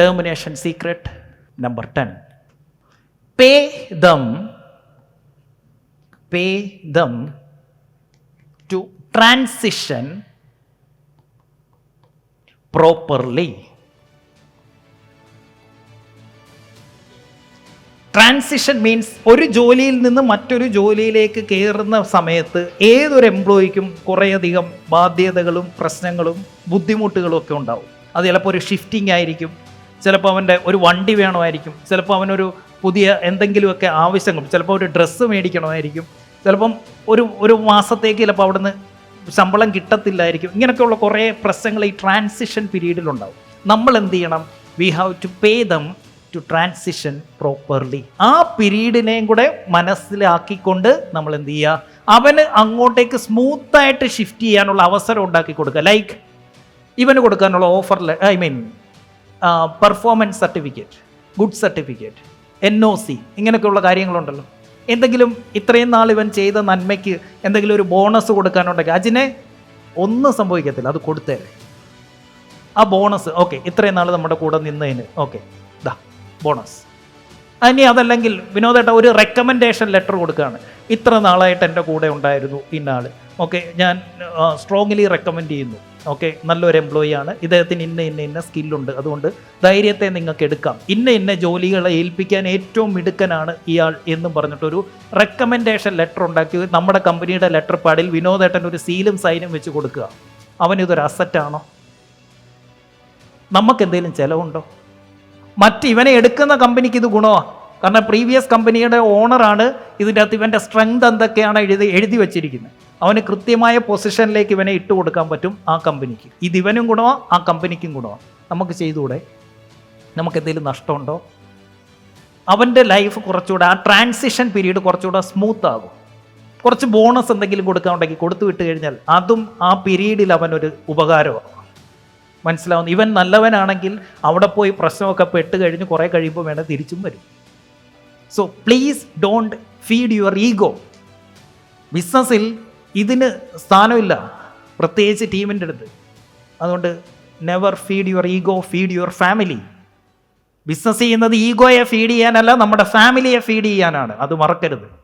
termination secret number 10 pay them pay them to transition properly. Transition means ഒരു ജോലിയിൽ നിന്ന് മറ്റൊരു ജോലിയിലേക്ക് കയറുന്ന സമയത്ത് ഏതൊരു എംപ്ലോയിക്കും കുറേയധികം ബാധ്യതകളും പ്രശ്നങ്ങളും ബുദ്ധിമുട്ടുകളും ഒക്കെ ഉണ്ടാവും. അത് ചിലപ്പോൾ ഒരു ഷിഫ്റ്റിംഗ് ആയിരിക്കും. ചിലപ്പോൾ അവന്റെ ഒരു വണ്ടി വേണമായിരിക്കും. ചിലപ്പോൾ അവനൊരു പുതിയ എന്തെങ്കിലുമൊക്കെ ആവശ്യങ്ങൾ ചിലപ്പോൾ ഒരു ഡ്രസ്സ് മേടിക്കണമായിരിക്കും. ചിലപ്പം ഒരു ഒരു മാസത്തേക്ക് ചിലപ്പോൾ അവിടുന്ന് ശമ്പളം കിട്ടത്തില്ലായിരിക്കും. ഇങ്ങനെയൊക്കെയുള്ള കുറേ പ്രശ്നങ്ങൾ ഈ ട്രാൻസിഷൻ പീരീഡിലുണ്ടാവും. നമ്മൾ എന്ത് ചെയ്യണം? We have to pay them to transition properly ആ പീരീഡിനെയും കൂടെ മനസ്സിലാക്കിക്കൊണ്ട് നമ്മൾ എന്ത് ചെയ്യുക? അവന് അങ്ങോട്ടേക്ക് സ്മൂത്തായിട്ട് ഷിഫ്റ്റ് ചെയ്യാനുള്ള അവസരം ഉണ്ടാക്കി കൊടുക്കുക. ലൈക്ക് ഇവന് കൊടുക്കാനുള്ള offer I mean performance certificate good certificate N O C ഇങ്ങനെയൊക്കെയുള്ള കാര്യങ്ങളുണ്ടല്ലോ. എന്തെങ്കിലും ഇത്രയും നാൾ ഇവൻ ചെയ്ത നന്മയ്ക്ക് എന്തെങ്കിലും ഒരു ബോണസ് കൊടുക്കാനുണ്ടെങ്കിൽ അജിനെ ഒന്നും സംഭവിക്കത്തില്ല അത് കൊടുത്തേരെ ആ ബോണസ് ഓക്കെ ഇത്രയും നാൾ നമ്മുടെ കൂടെ നിന്നതിന് ഓക്കെ ദാ ബോണസ് ഇനി അതല്ലെങ്കിൽ വിനോദേട്ട ഒരു റെക്കമെൻഡേഷൻ ലെറ്റർ കൊടുക്കുകയാണ്. ഇത്ര നാളായിട്ട് എന്റെ കൂടെ ഉണ്ടായിരുന്നു ഇന്നാൾ ഓക്കെ ഞാൻ സ്ട്രോങ്ലി റെക്കമെൻഡ് ചെയ്യുന്നു. ഓക്കെ നല്ലൊരു എംപ്ലോയി ആണ്. ഇദ്ദേഹത്തിന് ഇന്ന ഇന്ന ഇന്ന സ്കില്ലുണ്ട് അതുകൊണ്ട് ധൈര്യത്തെ നിങ്ങൾക്ക് എടുക്കാം. ഇന്ന ഇന്ന ജോലികളെ ഏൽപ്പിക്കാൻ ഏറ്റവും മിടുക്കനാണ് ഇയാൾ എന്നും പറഞ്ഞിട്ടൊരു റെക്കമെൻഡേഷൻ ലെറ്റർ ഉണ്ടാക്കി. നമ്മുടെ കമ്പനിയുടെ ലെറ്റർ പാഡിൽ വിനോദേട്ടൻ ഒരു സീലും സൈനും വെച്ച് കൊടുക്കുക. അവനിതൊരു അസറ്റാണോ നമുക്കെന്തെങ്കിലും ചിലവുണ്ടോ? മറ്റ് ഇവനെ എടുക്കുന്ന കമ്പനിക്ക് ഇത് ഗുണമാണ് കാരണം പ്രീവിയസ് കമ്പനിയുടെ ഓണറാണ് ഇതിന്റെ അകത്ത് ഇവന്റെ സ്ട്രെങ്ത് എന്തൊക്കെയാണ് എഴുതി എഴുതി വെച്ചിരിക്കുന്നത്. അവന് കൃത്യമായ പൊസിഷനിലേക്ക് ഇവനെ ഇട്ട് കൊടുക്കാൻ പറ്റും ആ കമ്പനിക്ക്. ഇത് ഇവനും ഗുണമാണ് ആ കമ്പനിക്കും ഗുണമാണ് നമുക്ക് ചെയ്തുകൂടെ? നമുക്ക് എന്തെങ്കിലും നഷ്ടമുണ്ടോ? അവന്റെ ലൈഫ് കുറച്ചുകൂടെ ആ ട്രാൻസിഷൻ പീരീഡ് കുറച്ചുകൂടെ സ്മൂത്ത് ആകും. കുറച്ച് ബോണസ് എന്തെങ്കിലും കൊടുക്കാൻ ഉണ്ടെങ്കിൽ കൊടുത്തു വിട്ട് കഴിഞ്ഞാൽ അതും ആ പീരീഡിൽ അവനൊരു ഉപകാരമാണ് മനസ്സിലാവുന്നു. ഇവൻ നല്ലവനാണെങ്കിൽ അവിടെ പോയി പ്രശ്നമൊക്കെ പെട്ട് കഴിഞ്ഞ് കുറേ കഴിയുമ്പോൾ വേണം തിരിച്ചും വരും. So please don't feed your ego ബിസിനസ്സിൽ ഇതിന് സ്ഥാനമില്ല. പ്രത്യേകിച്ച് ടീമിന്റെ അടുത്ത്. അതുകൊണ്ട് never feed your ego feed your family business ചെയ്യുന്നത് ഈഗോയെ ഫീഡ് ചെയ്യാനല്ല നമ്മുടെ ഫാമിലിയെ ഫീഡ് ചെയ്യാനാണ്. അത് മറക്കരുത്.